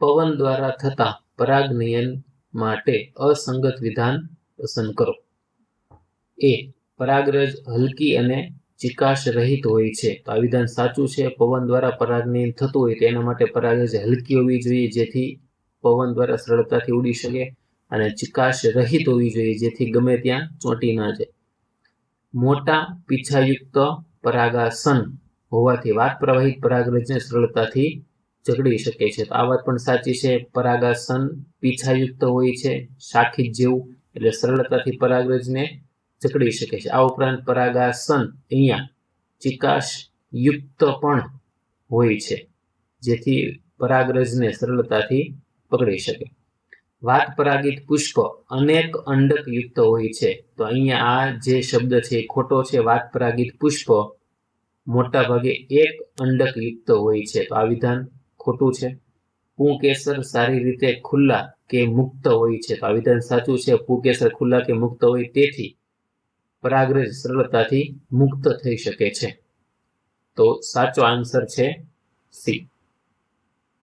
પવન દ્વારા થતા પરાગનયન માટે અસંગત વિધાન પસંદ કરો. એ, પરાગરજ હલકી અને ચિકાશ રહિત હોય છે. તો આ વિધાન સાચું છે? પવન દ્વારા પરાગનયન થતું હોય તેના માટે પરાગરજ હલકી હોવી જોઈએ, જેથી પવન દ્વારા સરળતાથી ઉડી શકે અને ચિકાશ રહિત હોવી જોઈએ, જેથી ગમે ત્યાં ચોંટી ના જાય. મોટા પીછાયુક્ત પરાગાસન હોવાથી વાત પ્રવાહિત પરાગરજને સરળતાથી જકડી શકે છે. તો આ વાત પણ સાચી છે. પરાગાસન પીછાયુક્ત હોય છે. શાખિત જેવું એટલે સરળતાથી પરાગરજને જકડી શકે છે. આ ઉપરાંત પરાગાસન અહીંયા ચિકાશ યુક્ત પણ હોય છે, જેથી પરાગરજને સરળતાથી પકડી શકે. વાત પરાગિત પુષ્પ અનેક અંડક યુક્ત હોય છે. તો અહીંયા આ જે શબ્દ છે એ ખોટો છે. વાત પરાગિત પુષ્પ મોટા ભાગે એક અંડક યુક્ત હોય છે. તો આ વિધાન ખોટું છે? પુંકેસર સારી રીતે ખુલ્લા કે મુક્ત હોય છે. તો સાચું છે. પુંકેસર ખુલ્લા કે મુક્ત હોય તેથી પરાગરજ સરળતાથી મુક્ત થઈ શકે છે. તો સાચો આન્સર છે સી.